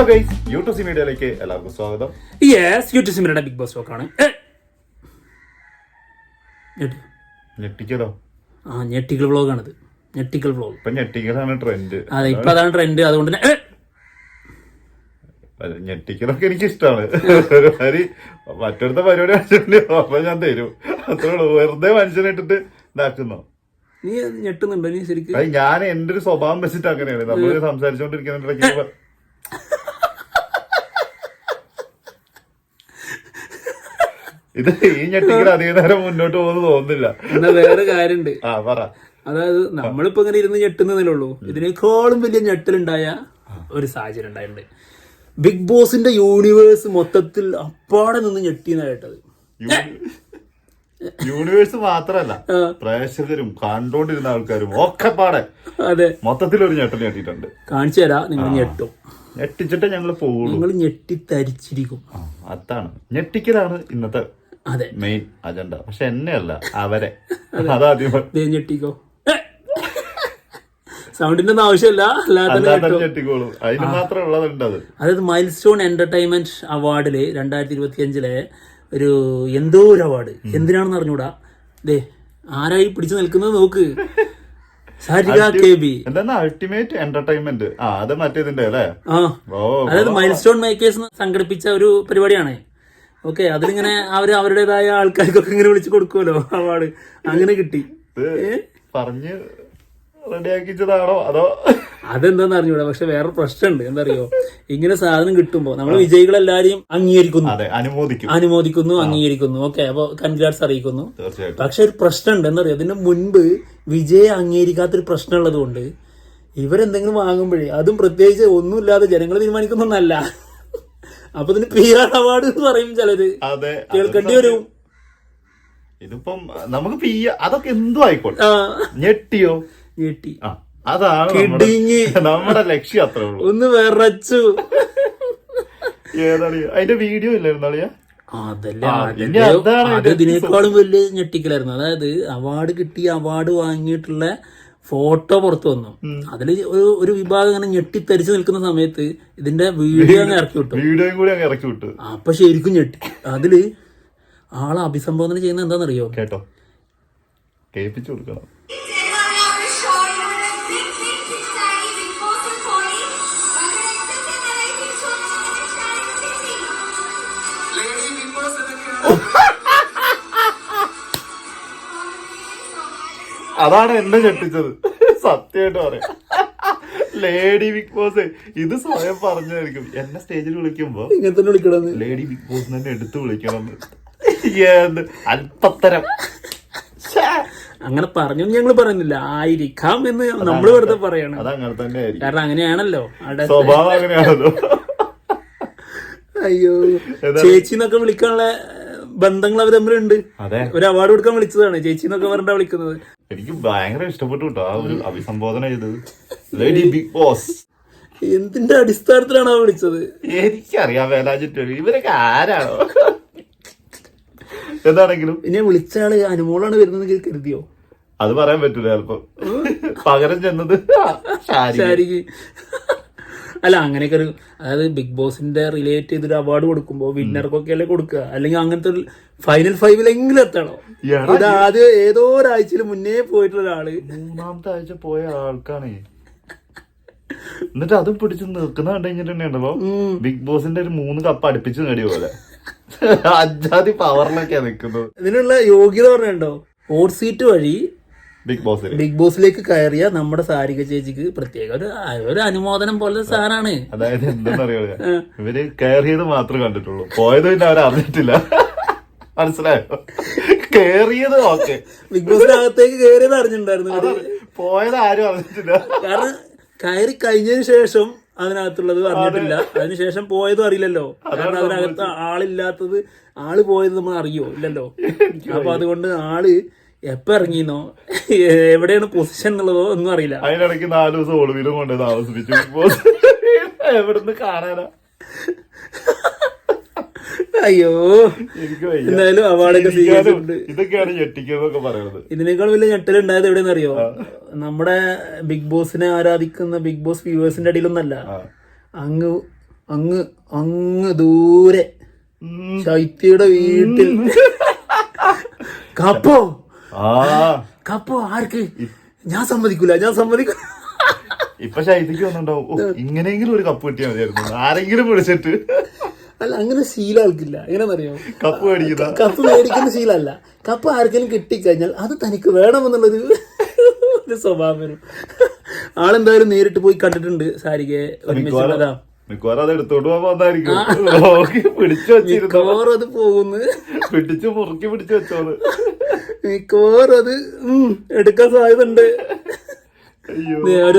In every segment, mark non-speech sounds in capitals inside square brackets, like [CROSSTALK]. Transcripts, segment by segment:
Hello guys YouTube മീഡിയയിലേക്ക് എല്ലാവർക്കും സ്വാഗതം. യെസ് യൂട്യൂബ് സിമിയുടെ ബിഗ് ബോസ് ടോക്കാണ് ഞെട്ടിക്കലോ ആ ഞെട്ടിക്കൽ വ്ളോഗാണിത്. ഞെട്ടിക്കൽ വ്ളോഗ്. ഇപ്പൊ ഞെട്ടിക്കലാണ് ട്രെൻഡ്. അതെ ഇപ്പൊ അതാണ് ട്രെൻഡ്. അതുകൊണ്ട് തന്നെ ഞെട്ടിക്കലൊക്കെ എനിക്ക് ഇഷ്ടമാണ് മറ്റൊരുത്ത പരിപാടി കാണിച്ചിട്ടുണ്ടെങ്കിൽ അപ്പൊ ഞാൻ തരും. അത്രേ വെറുതെ മനുഷ്യനിട്ടിട്ട് ഇതാക്കുന്നോ. നീ ഞെട്ടുന്നുണ്ടോ? നീ ശരിക്കും ഞാൻ എന്റെ ഒരു സ്വഭാവം വെച്ചിട്ട് അങ്ങനെയാണ്. നമ്മൾ സംസാരിച്ചുകൊണ്ടിരിക്കുന്നുണ്ടെങ്കിൽ ഇത് ഈ ഞെട്ടിക്കൽ അധിക നേരം മുന്നോട്ട് പോകുന്നു തോന്നുന്നില്ല. എന്നാ വേറെ കാര്യണ്ട്. ആ പറ. അതായത് നമ്മളിപ്പോ ഇങ്ങനെ ഇരുന്ന് ഞെട്ടുന്നതേ ഉള്ളൂ ഇതിനേക്കാളും വലിയ ഞെട്ടലുണ്ടായ ഒരു സാഹചര്യം ഉണ്ടായിട്ടുണ്ട്. ബിഗ് ബോസിന്റെ യൂണിവേഴ്സ് മൊത്തത്തിൽ അപ്പാടെ നിന്ന് ഞെട്ടിയെന്നാ കേട്ടത്. യൂണിവേഴ്സ് മാത്രല്ല. പ്രേക്ഷകരും കണ്ടോണ്ടിരുന്ന ആൾക്കാരും ഒക്കെ പാടെ അതെ. മൊത്തത്തിൽ ഒരു ഞെട്ടൽ ഞെട്ടിട്ടുണ്ട് കാണിച്ചു തരാ നിങ്ങൾ ഞെട്ടും. ഞെട്ടിച്ചിട്ടേ ഞങ്ങൾ പോകുള്ളൂ നിങ്ങൾ ഞെട്ടിത്തരിച്ചിരിക്കും. ആ, അതാണ്. ഞെട്ടിക്കലാണ് ഇന്നത്തെ മെയിൻ അജണ്ട. പക്ഷെ എന്നെയല്ല അവരെ. അതാദ്യം ഞെട്ടിക്കോ. സൗണ്ടിന്റെ ഒന്നും ആവശ്യമില്ല. അല്ലാതെ അതായത് മൈൽ സ്റ്റോൺ എന്റർടൈൻമെന്റ് അവാർഡിൽ രണ്ടായിരത്തി ഇരുപത്തി അഞ്ചിലെ ഒരു എന്തോ ഒരു അവാർഡ്. എന്തിനാണെന്ന് അറിഞ്ഞൂടാ? ദേ ആരായി പിടിച്ചു നിൽക്കുന്നത് നോക്ക്. Ultimate entertainment? ആ അത് മറ്റേതിന്റെ അല്ലേ? അതായത് മൈൽ സ്റ്റോൺ മേക്കേഴ്സ് സംഘടിപ്പിച്ച ഒരു പരിപാടിയാണ്. ഓക്കെ അതിലിങ്ങനെ അവർ അവരുടേതായ ആൾക്കാർക്കൊക്കെ ഇങ്ങനെ വിളിച്ചു കൊടുക്കുമല്ലോ അവാർഡ്. അങ്ങനെ കിട്ടി. പറഞ്ഞു റെഡിയാക്കിച്ചതാണോ അതോ? അതെന്താന്ന് അറിഞ്ഞൂടാ പക്ഷെ വേറെ പ്രശ്നമുണ്ട്. എന്താ അറിയോ ഇങ്ങനെ സാധനം കിട്ടുമ്പോ നമ്മൾ വിജയികളെല്ലാരെയും അംഗീകരിക്കുന്നു. അതെ അനുമോദിക്കും അനുമോദിക്കുന്നു അംഗീകരിക്കുന്നു. ഓക്കെ അപ്പൊ കൺഗ്രാറ്റ്സ് അറിയിക്കുന്നു. പക്ഷെ ഒരു പ്രശ്നമുണ്ട്. എന്താ പറയുക അതിന് മുൻപ് വിജയെ അംഗീകരിക്കാത്തൊരു പ്രശ്നമുള്ളത് കൊണ്ട് ഇവരെന്തെങ്കിലും വാങ്ങുമ്പോഴേ അതും പ്രത്യേകിച്ച് ഒന്നുമില്ലാതെ ജനങ്ങൾ തീരുമാനിക്കുന്നൊന്നല്ല. അപ്പൊ ഇതിന് പി ആർ അവാർഡ് എന്ന് പറയും ചിലര്. അതെ കേൾക്കേണ്ടി വരും. ഇതിപ്പം നമുക്ക് പി അതൊക്കെ എന്തോ ആയിക്കോട്ടെ. ഞെട്ടിയോ? ഞെട്ടി. ആ അതാണ് നമ്മുടെ ലക്ഷ്യം അത്രേ ഉള്ളൂ. ഒന്ന് വിറച്ചു. ഏതാണ് അതിന്റെ വീഡിയോ ഇല്ലായിരുന്നു അളിയ? അതല്ല ആ, അതിന്റെ- ഇനി അതാണ് അത് ഇതിനേക്കാളും വലിയ ഞെട്ടിക്കലായിരുന്നു. അതായത് അവാർഡ് കിട്ടി അവാർഡ് വാങ്ങിയിട്ടുള്ള ഫോട്ടോ പുറത്തു വന്നു. അതിൽ ഒരു ഒരു വിഭാഗം ഇങ്ങനെ ഞെട്ടിത്തരിച്ചു നിൽക്കുന്ന സമയത്ത് ഇതിന്റെ വീഡിയോ അങ്ങ് ഇറക്കി വിട്ടു. വീഡിയോയും കൂടി അങ്ങ് ഇറക്കി വിട്ടു. അപ്പൊ ശരിക്കും ഞെട്ടി. അതിൽ ആളെ അഭിസംബോധന ചെയ്യുന്ന എന്താണെന്നറിയോ? കേട്ടോ. കേൾപ്പിച്ചു കൊടുക്കണം. അതാണ് എന്നെ ഞെട്ടിച്ചത്. സത്യമായിട്ട് പറയാം. ലേഡി ബിഗ് ബോസ് ഇത് സ്വയം പറഞ്ഞായിരിക്കും എന്നെ സ്റ്റേജിൽ വിളിക്കുമ്പോ ഇങ്ങനെ തന്നെ വിളിക്കണമെന്ന് ലേഡി ബിഗ് ബോസ് തന്നെ എടുത്ത് വിളിക്കണം. എന്ന് അല്പത്തരം. അങ്ങനെ പറഞ്ഞു ഞങ്ങൾ പറയുന്നില്ല. ആയിരിക്കാം എന്ന് നമ്മൾ വെറുതെ പറയാണ്. അതങ്ങനെ തന്നെ ആയിരിക്കും. കാരണം അങ്ങനെയാണല്ലോ. സ്വഭാവം അങ്ങനെയാണല്ലോ. അയ്യോ. ചേച്ചി എന്നൊക്കെ വിളിക്കാനുള്ള ബന്ധങ്ങൾ അവർ തമ്മിലുണ്ട്. അതെ. ഒരു അവാർഡ് കൊടുക്കാൻ വിളിച്ചതാണ്. ചേച്ചി എന്നൊക്കെ പറഞ്ഞാ വിളിക്കുന്നത്. എനിക്ക് ഭയങ്കര ഇഷ്ടപ്പെട്ടു കേട്ടോ ആ ഒരു അഭിസംബോധന ചെയ്തത്. ലേഡി ബിഗ് ബോസ് എന്തിന്റെ അടിസ്ഥാനത്തിലാണ് വിളിച്ചത്? എനിക്കറിയാം വേലാജിറ്റ് ഇവരൊക്കെ ആരാണോ? എന്താണെങ്കിലും. പിന്നെ വിളിച്ച ആൾ അനുമോളാണ് വരുന്നത് കരുതിയോ? അത് പറയാൻ പറ്റൂല ചിലപ്പോ. പകരം ചെന്നത് ശാരി ശാരിക്ക് അല്ല അങ്ങനെയൊക്കെ ഒരു അതായത് ബിഗ് ബോസിന്റെ റിലേറ്റ് ചെയ്തൊരു അവാർഡ് കൊടുക്കുമ്പോൾ വിന്നർക്കൊക്കെ അല്ലേ കൊടുക്കുക? അല്ലെങ്കിൽ അങ്ങനത്തെ ഒരു ഫൈനൽ ഫൈവിലെങ്കിലും എത്തണോ. ഇത് ആദ്യം ഏതോ ഒരാഴ്ചയിൽ മുന്നേ പോയിട്ടുള്ള ഒരാൾ. മൂന്നാമത്തെ ആഴ്ച പോയ ആൾക്കാണേ. എന്നിട്ട് അത് പിടിച്ച് നിൽക്കുന്ന കണ്ടു കഴിഞ്ഞിട്ടുണ്ടല്ലോ ബിഗ് ബോസിന്റെ ഒരു മൂന്ന് കപ്പ് അടുപ്പിച്ച് നേടിയ പോലെ. അജാതി പവറിലൊക്കെയാ നിൽക്കുന്നത്. ഇതിനുള്ള യോഗ്യത പറഞ്ഞുണ്ടോ ഓട്ട് സീറ്റ് വഴി ബിഗ് ബോസ് ബിഗ് ബോസിലേക്ക് കയറിയ നമ്മുടെ സാരിക ചേച്ചിക്ക് പ്രത്യേക ഒരു ഒരു അനുമോദനം പോലെ സാറാണ്. അതായത് എന്താണെന്നറിയോ ഇവർ കയറിയത് മാത്രമേ കണ്ടിട്ടുള്ളൂ. പോയത് പിന്നെ അവർ അറിഞ്ഞിട്ടില്ല. മനസ്സിലായോ? കേറിയത് ഓക്കെ. ബിഗ് ബോസിനകത്തേക്ക് കയറിയത് അറിഞ്ഞിട്ടുണ്ടായിരുന്നു. പോയത് ആരും അറിഞ്ഞിട്ടില്ല. കാരണം കയറി കഴിഞ്ഞതിന് ശേഷം അതിനകത്തുള്ളത് അറിഞ്ഞിട്ടില്ല. അതിനുശേഷം പോയതും അറിയില്ലല്ലോ. കാരണം അതിനകത്ത് ആളില്ലാത്തത് ആൾ പോയത് നമ്മൾ അറിയോ? ഇല്ലല്ലോ. അപ്പൊ അതുകൊണ്ട് ആൾ എപ്പോ ഇറങ്ങിന്നോ? എവിടെയാണ് പൊസിഷൻ എന്നുള്ളതോ ഒന്നും അറിയില്ല. അതിനിടയ്ക്ക് നാല് ദിവസം ഒളിവിലും കൊണ്ട് താമസിപ്പിച്ചു. എവിടുന്ന് കാണാനാ? അയ്യോ. എന്തായാലും അവാർഡൊക്കെ സ്വീകരിച്ചിട്ടുണ്ട്. ഇതൊക്കെയാണ് ഞെട്ടിക്കുന്നതൊക്കെ പറയുന്നത്. ഇതിനേക്കാൾ വലിയ ഞെട്ടൽ ഉണ്ടായത് എവിടെയെന്ന് അറിയോ നമ്മുടെ ബിഗ് ബോസിനെ ആരാധിക്കുന്ന ബിഗ് ബോസ് വ്യൂവേഴ്സിന്റെ ഇടയിലൊന്നല്ല ആ. അങ്ങ് അങ്ങ് അങ്ങ് ദൂരെ. ശൈത്യയുടെ വീട്ടിൽ. കപ്പോ? കപ്പോ ആർക്ക്? ഞാൻ സമ്മതിക്കൂല ഞാൻ സമ്മതിക്കൂല. ഇപ്പൊ ശൈതിക്ക് വന്നിട്ടുണ്ടാവും. ഇങ്ങനെയെങ്കിലും ഒരു കപ്പ് കിട്ടിയാൽ മതിയായിരുന്നു. ആരെങ്കിലും വിളിച്ചിട്ട്. അല്ല അങ്ങനെ ശീലം ആൾക്കില്ല എങ്ങനെയാണെന്നറിയോ? കപ്പ് മേടിക്കുന്ന? കപ്പ് മേടിക്കുന്ന ശീലമല്ല. കപ്പ് ആർക്കെങ്കിലും കിട്ടിക്കഴിഞ്ഞാൽ അത് തനിക്ക് വേണമെന്നുള്ളൊരു ഒരു സ്വഭാവം വരും. ആളെന്തായാലും നേരിട്ട് പോയി കണ്ടിട്ടുണ്ട് സാരികയെ. ഒരുമിച്ചുള്ളതാ മിക്കവാറും അത് എടുത്തോണ്ട് ഓക്കെ പിടിച്ചു വെച്ചിരുന്നു. അത് പോകുന്നു പിടിച്ചു മുറുക്കി പിടിച്ചു വെച്ചോൾ. മിക്കവാറും അത് എടുക്കാൻ സാധ്യത ഉണ്ട്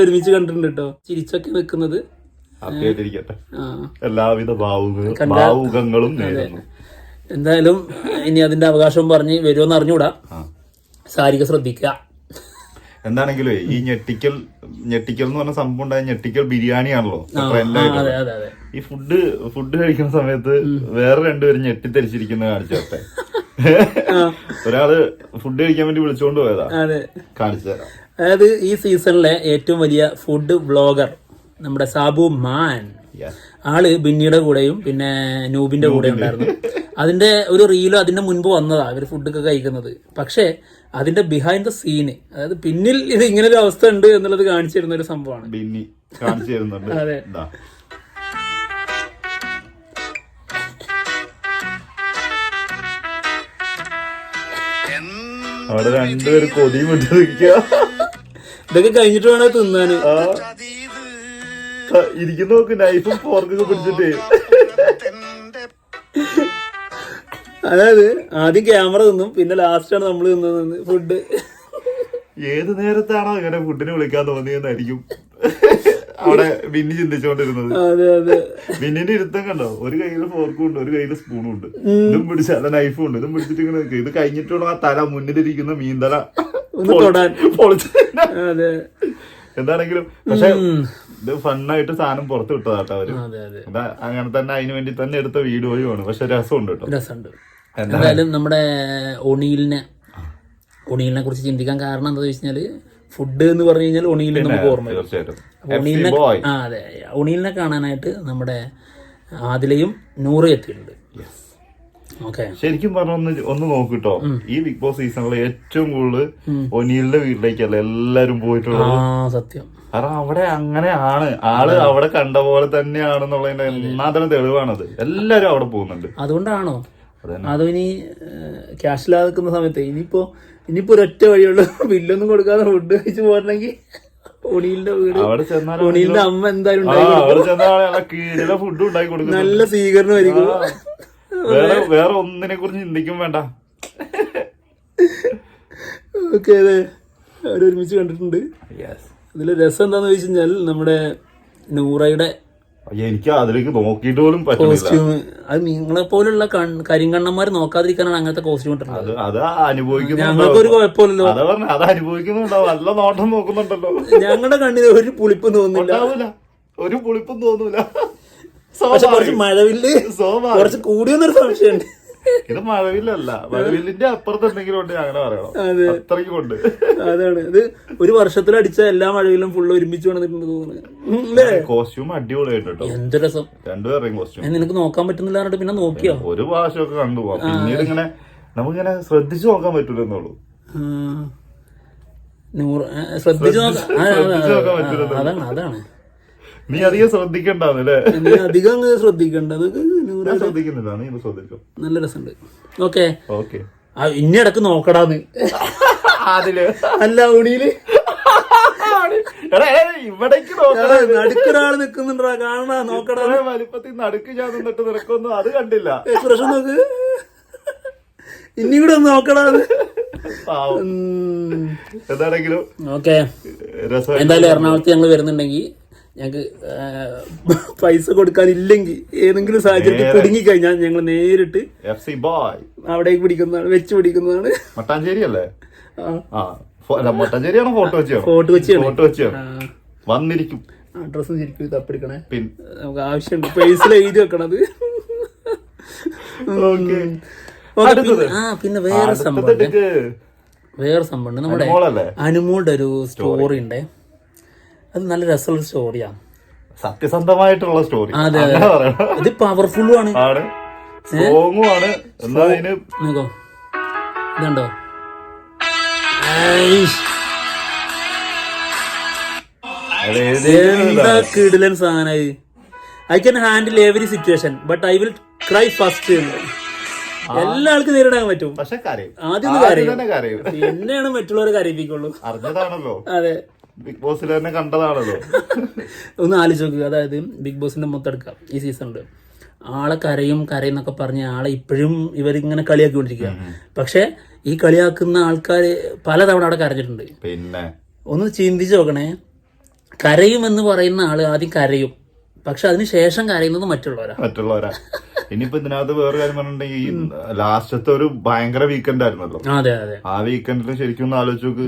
ഒരുമിച്ച് കണ്ടിട്ടുണ്ട് കേട്ടോ ചിരിച്ചൊക്കെ വെക്കുന്നത്. ഹാപ്പി ആയിട്ടിരിക്കട്ടെ എല്ലാവിധ ഭാവുക ഭാവുകങ്ങളും എന്തായാലും ഇനി അതിന്റെ അവകാശം പറഞ്ഞ് വരുമെന്ന് അറിഞ്ഞൂടാ. സാരിക ശ്രദ്ധിക്കുക. എന്താണെങ്കിലും ഈ ഞെട്ടിക്കൽ ഞെട്ടിക്കൽ എന്ന് പറഞ്ഞ സംഭവം ഉണ്ടായ ഞെട്ടിക്കൽ ബിരിയാണിയാണല്ലോ. അതെ ഈ ഫുഡ് ഫുഡ് കഴിക്കുന്ന സമയത്ത് വേറെ രണ്ടുപേരും ഞെട്ടിത്തരിച്ചിരിക്കുന്ന കാണിച്ചോട്ടെ ഒരാൾ ഫുഡ് കഴിക്കാൻ വേണ്ടി വിളിച്ചുകൊണ്ട് പോയതാ. കാണിച്ചു തരാം. അതായത് ഈ സീസണിലെ ഏറ്റവും വലിയ ഫുഡ് ബ്ലോഗർ നമ്മുടെ സാബു മാൻ. ആൾ ബിന്നിയുടെ കൂടെയും പിന്നെ നൂബിന്റെ കൂടെ ഉണ്ടായിരുന്നു. അതിന്റെ ഒരു റീലോ അതിന്റെ മുൻപ് വന്നതാ ഇവർ ഫുഡൊക്കെ കഴിക്കുന്നത്. പക്ഷേ അതിന്റെ ബിഹൈൻഡ് ദ സീന് അതായത് പിന്നിൽ ഇത് ഇങ്ങനെ ഒരു അവസ്ഥ ഉണ്ട് എന്നുള്ളത് കാണിച്ചു തരുന്ന ഒരു സംഭവമാണ്. ബിന്നി കാണിച്ചു തരുന്നുണ്ട് [LAUGHS] അതെ. അവിടെ രണ്ടുപേരും നിൽക്കുക ഇതൊക്കെ കഴിഞ്ഞിട്ട് വേണം തിന്നാന് ഇരിക്കുന്ന നോക്ക് നൈഫും ഫോർക്കൊക്കെ പിടിച്ചിട്ട്. അതായത് ആദ്യം ക്യാമറ നിന്നും പിന്നെ ലാസ്റ്റാണ് നമ്മൾ തിന്നത് ഫുഡ് ഏത് നേരത്താണോ അങ്ങനെ ഫുഡിന് വിളിക്കാൻ തോന്നിയെന്നായിരിക്കും. അവിടെ ബിന്നി ചിന്തിച്ചുകൊണ്ടിരുന്നത് അതെ അതെ. ബിന്നിന്റെ ഇരുത്തം കണ്ടോ? ഒരു കയ്യിൽ ഫോർക്കും ഉണ്ട് ഒരു കയ്യിൽ സ്പൂണും ഉണ്ട്. ഇതും പിടിച്ച അല്ല നൈഫും ഉണ്ട്. ഇതും പിടിച്ചിട്ട് ഇങ്ങനെ നിൽക്കുക. ഇത് കഴിഞ്ഞിട്ടുള്ള ആ തല മുന്നിലിരിക്കുന്ന മീൻതല ഒന്ന് തൊടാൻ. അതെ. എന്താണെങ്കിലും പക്ഷെ ഇത് ഫണ്ണായിട്ട് സാധനം പുറത്ത് വിട്ടതാട്ടോ അവർ. അങ്ങനെ തന്നെ അതിനു വേണ്ടി തന്നെ എടുത്ത വീഡിയോയും ആണ്. പക്ഷെ രസമുണ്ട് കേട്ടോ. രസമുണ്ട്. എന്തായാലും നമ്മുടെ ഒണീലിനെ ഒണീലിനെ കുറിച്ച് ചിന്തിക്കാൻ കാരണം എന്താ വെച്ചാൽ ഫുഡ് എന്ന് പറഞ്ഞു കഴിഞ്ഞാൽ ഒണീലിന് നമുക്ക് ഓർമ്മ ഒണീലിനെ ആ അതെ. ഒണീലിനെ കാണാനായിട്ട് നമ്മുടെ ആദിലയും നൂറ് എത്തിയിട്ടുണ്ട്. ഓക്കെ. ശരിക്കും പറഞ്ഞ ഒന്ന് ഒന്ന് നോക്കിട്ടോ ഈ ബിഗ് ബോസ് സീസണിലെ ഏറ്റവും കൂടുതൽ ഒനീലിന്റെ വീട്ടിലേക്കല്ല എല്ലാരും പോയിട്ടുള്ളത്? ആ സത്യം. കാരണം അവിടെ അങ്ങനെയാണ് ആൾ അവിടെ കണ്ട പോലെ തന്നെയാണെന്നുള്ളതിന്റെ എന്നാതരം തെളിവാണത്. എല്ലാരും അവിടെ പോകുന്നുണ്ട്. അതുകൊണ്ടാണോ. അതോ ഇനി ക്യാഷില്ലാതെ നിൽക്കുന്ന സമയത്ത് ഇനിയിപ്പോ ഇനിയിപ്പോ ഒരൊറ്റ വഴിയുള്ള [LAUGHS] ബില്ലൊന്നും കൊടുക്കാതെ ഫുഡ് കഴിച്ച് പോരണമെങ്കിൽ ഒണിയിലിന്റെ വീട് ഒണിയിലിന്റെ അമ്മ എന്തായാലും ഫുഡ് ഉണ്ടാക്കി നല്ല സ്വീകരണമായിരിക്കും വേറെ വേറെ ഒന്നിനെ കുറിച്ച് ചിന്തിക്കും വേണ്ട. [LAUGHS] ഓക്കെ അതെ. അവരൊരുമിച്ച് കണ്ടിട്ടുണ്ട്. അതിൽ രസം എന്താന്ന് വെച്ച് കഴിഞ്ഞാൽ നമ്മുടെ നൂറയുടെ എനിക്ക് അതിലേക്ക് നോക്കിയിട്ട് പോലും കോസ്റ്റ്യൂം അത് നിങ്ങളെ പോലുള്ള കരിങ്കണ്ണന്മാര് നോക്കാതിരിക്കാനാണ് അങ്ങനത്തെ കോസ്റ്റ്യൂം ഇട്ടിട്ടുള്ളത്. അത് അത് അനുഭവിക്കുന്നുണ്ടോ? ഞങ്ങൾക്കൊരു കുഴപ്പമില്ലല്ലോ. അതാ പറഞ്ഞ അത് അനുഭവിക്കുന്നുണ്ടാവും നല്ല നോട്ടം നോക്കുന്നുണ്ടല്ലോ. ഞങ്ങളുടെ കണ്ണിന് ഒരു പുളിപ്പും തോന്നുന്നില്ല. ഒരു പുളിപ്പും തോന്നൂല. പക്ഷെ കുറച്ച് മഴവില്ല് കുറച്ച് കൂടിയെന്നൊരു സംശയമുണ്ട്. ഇത് മഴവില്ലല്ല. മഴവില്ലിന്റെ അപ്പുറത്ത് എന്തെങ്കിലും ഉണ്ട് അങ്ങനെ പറയണം. അതെ. അത്രയ്ക്കും അതാണ്. ഇത് ഒരു വർഷത്തിൽ അടിച്ച എല്ലാ മഴവിലും ഫുള്ള് ഒരുമിച്ച് വന്നിട്ടുണ്ട് തോന്നുന്നു. കോസ്റ്റ്യൂം അടിപൊളിയായിട്ട് എന്ത് രസം. രണ്ടുപേരുടെയും കോസ്റ്റ്യൂം നിനക്ക് നോക്കാൻ പറ്റുന്നില്ല പിന്നെ നോക്കിയോ? ഒരു പ്രാവശ്യമൊക്കെ കണ്ടു. പോവാം പിന്നീട് ഇങ്ങനെ നമുക്കിങ്ങനെ ശ്രദ്ധിച്ചു നോക്കാൻ പറ്റൂലെന്നുള്ളൂ. ശ്രദ്ധിച്ചു നോക്കാം നോക്കാൻ അതാണ് അതാണ്. നീ അധികം ശ്രദ്ധിക്കണ്ടാന്നല്ലേ നീ അധികം അങ്ങ് ശ്രദ്ധിക്കണ്ട അത് നൂറ് ഞാൻ ശ്രദ്ധിക്കുന്നില്ല നീ ഇത് ശ്രദ്ധിച്ചോ? നല്ല രസമുണ്ട്. ഓക്കെ. ഓക്കെ. ഇനി ഇടയ്ക്ക് നോക്കടാന്ന്. അതിൽ. അല്ല ഉണിയിൽ ഇവിടേക്ക് നടുക്കൊരാൾ നിക്കുന്നുണ്ടാ? കാണാ നോക്കടാ. വലിപ്പത്തിൽ നടുക്ക് ഞാൻ നിന്നിട്ട് നിനക്കൊന്നും അത് കണ്ടില്ല. എക്സ്പ്രഷൻ നോക്ക്. ഇനി കൂടെ പാവം. എന്താണെങ്കിലും ഓക്കെ. എന്തായാലും എറണാകുളത്ത് ഞങ്ങൾ വരുന്നുണ്ടെങ്കിൽ ഞങ്ങൾക്ക് പൈസ കൊടുക്കാനില്ലെങ്കിൽ ഏതെങ്കിലും സാഹചര്യത്തിൽ കുടുങ്ങി കഴിഞ്ഞാൽ ഞങ്ങൾ നേരിട്ട് എഫ് സി ബോയ് അവിടേക്ക് പിടിക്കുന്നതാണ് വെച്ച് പിടിക്കുന്നതാണ്. മട്ടാഞ്ചേരി അല്ലേ? മട്ടാഞ്ചേരിയാണോ ഫോട്ടോ വെച്ചോ? ഫോട്ടോ വെച്ചോ ഫോട്ടോ വെച്ചോ? വന്നിരിക്കും. അഡ്രസ്സും ശരിക്കും തപ്പെടുക്കണേ പിൻ. നമുക്ക് ആവശ്യമുണ്ട്. പൈസ എഴുതി വെക്കണത്. ആ പിന്നെ വേറെ സംഭവം വേറെ സംഭവം നമ്മുടെ അനുമോളുടെ ഒരു സ്റ്റോറി ഉണ്ട്. അത് നല്ല രസമുള്ള സ്റ്റോറിയാണ് സത്യസന്ധമായിട്ടുള്ള സ്റ്റോറി അതെ, ഇത് പവർഫുള്ളും ആണ്. സ്ട്രോങ്ങും ആണ് അതിന്? നോക്കോ. ഇതുണ്ടോ? എന്താ കിടിലൻ സാധനമായി I can handle every situation but I will cry first എല്ലാ ആൾക്കും നേരിടാൻ പറ്റും. ആദ്യം കരയും. പിന്നെയാണ് മറ്റുള്ളവരെ കരയിപ്പിക്കുള്ളൂ. അതെ. ബിഗ് ബോസിൽ തന്നെ കണ്ടതാണല്ലോ. ഒന്ന് ആലോചിച്ച് നോക്കുക അതായത് ബിഗ് ബോസിന്റെ മൊത്തെടുക്കാം ഈ സീസണിൽ ആളെ കരയും കരയും എന്നൊക്കെ പറഞ്ഞ ആളെ ഇപ്പോഴും ഇവരിങ്ങനെ കളിയാക്കിക്കൊണ്ടിരിക്കുക പക്ഷെ ഈ കളിയാക്കുന്ന ആൾക്കാർ പലതവണ അവിടെ കരഞ്ഞിട്ടുണ്ട്. പിന്നെ? ഒന്ന് ചിന്തിച്ചു നോക്കണേ. കരയും എന്ന് പറയുന്ന ആൾ ആദ്യം കരയും. പക്ഷെ അതിനുശേഷം കരയുന്നത് മറ്റുള്ളവരാ. മറ്റുള്ളവരാ. ഇനിയിപ്പോ ഇതിനകത്ത് വേറെ കാര്യം പറഞ്ഞിട്ടുണ്ടെങ്കിൽ ഈ ലാസ്റ്റത്തെ ഒരു ഭയങ്കര വീക്കെൻഡ് ആയിരുന്നല്ലോ. അതെ അതെ. ആ വീക്കെൻഡിൽ ശരിക്കും ഒന്ന് ആലോചിച്ചു നോക്ക്.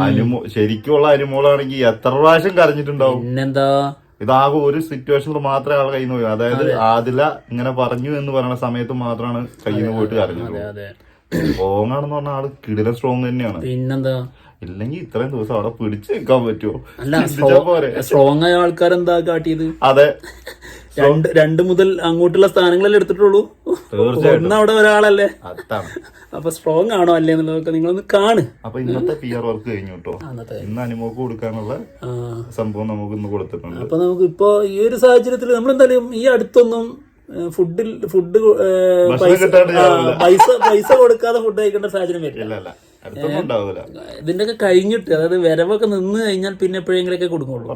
അനുമോ ശരിക്കുള്ള അനുമോളാണെങ്കിൽ എത്ര പ്രാവശ്യം കരഞ്ഞിട്ടുണ്ടാവും? പിന്നെന്താ? ഇതാകെ ഒരു സിറ്റുവേഷനിൽ മാത്രമേ ആൾ കയ്യിൽ നിന്ന് പോയി അതായത് ആദില ഇങ്ങനെ പറഞ്ഞു എന്ന് പറയുന്ന സമയത്ത് മാത്രമാണ് കയ്യിൽ നിന്ന് പോയിട്ട് കരഞ്ഞിട്ടുള്ളൂ. അതെ സ്ട്രോങ് ആണെന്ന് പറഞ്ഞ ആൾ കിടില സ്ട്രോങ് തന്നെയാണ്. പിന്നെന്താ? ഇല്ലെങ്കിൽ ഇത്രയും ദിവസം അവിടെ പിടിച്ചു നിൽക്കാൻ പറ്റുമോ സ്ട്രോങ് ആയ ആൾക്കാരെന്താ കാട്ടിയത്? അതെ. രണ്ട് രണ്ട് മുതൽ അങ്ങോട്ടുള്ള സ്ഥാനങ്ങളല്ലേ എടുത്തിട്ടുള്ളൂ. ഒന്ന് അവിടെ ഒരാളല്ലേ? അപ്പൊ സ്ട്രോങ് ആണോ അല്ലേ എന്നുള്ളതൊക്കെ നിങ്ങളൊന്ന് കാണ്. അപ്പൊ ഇന്നത്തെ പി ആർ വർക്ക് കഴിഞ്ഞു കേട്ടോ ഇന്ന് അനുമോക്ക് കൊടുക്കാനുള്ള സംഭവം നമുക്ക് ഇന്ന് കൊടുത്തിട്ടുണ്ട്. അപ്പൊ നമുക്ക് ഇപ്പോ ഈ ഒരു സാഹചര്യത്തിൽ നമ്മൾ എന്തായാലും ഈ അടുത്തൊന്നും ഫുഡിൽ ഫുഡ് പൈസ പൈസ പൈസ കൊടുക്കാതെ ഫുഡ് കഴിക്കേണ്ട സാഹചര്യം വരില്ല. ഇല്ല ഒക്കെ കഴിഞ്ഞിട്ട് അതായത് വരവൊക്കെ നിന്ന് കഴിഞ്ഞാൽ പിന്നെ എപ്പോഴെങ്കിലൊക്കെ കൊടുക്കുള്ളൂ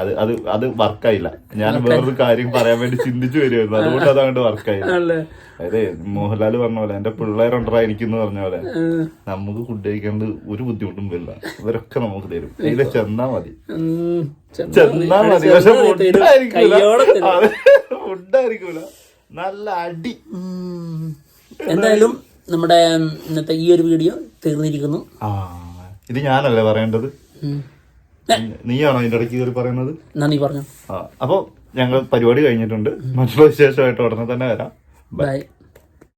അത് അത് അത് വർക്കായില്ല. ഞാൻ വേറൊരു കാര്യം പറയാൻ വേണ്ടി ചിന്തിച്ചു വരുമായിരുന്നു അതുകൊണ്ട് അതങ്ങോട്ട് വർക്കായില്ല. അതെ മോഹൻലാൽ പറഞ്ഞ പോലെ എന്റെ പിള്ളേരുണ്ടാ എനിക്കെന്ന് പറഞ്ഞ പോലെ നമുക്ക് ഫുഡ് കഴിക്കേണ്ട ഒരു ബുദ്ധിമുട്ടും വരില്ല. ഇവരൊക്കെ നമുക്ക് തരും. ഇതിലെ ചെന്നാ മതി. ചെന്നാ മതി. പക്ഷെ. ഫുഡായിരിക്കൂല നല്ല അടി. എന്തായാലും നമ്മുടെ ഇന്നത്തെ ഈ ഒരു വീഡിയോ തീർന്നിരിക്കുന്നു. ഇത് ഞാനല്ലേ പറയേണ്ടത്? നീയാണോ അതിന്റെ ഇടയ്ക്ക് കയറി പറയുന്നത്? നന്ദി പറഞ്ഞു. അപ്പൊ ഞങ്ങൾ പരിപാടി കഴിഞ്ഞിട്ടുണ്ട്. മറ്റുള്ള വിശേഷമായിട്ട് ഉടനെ തന്നെ വരാം. ബൈ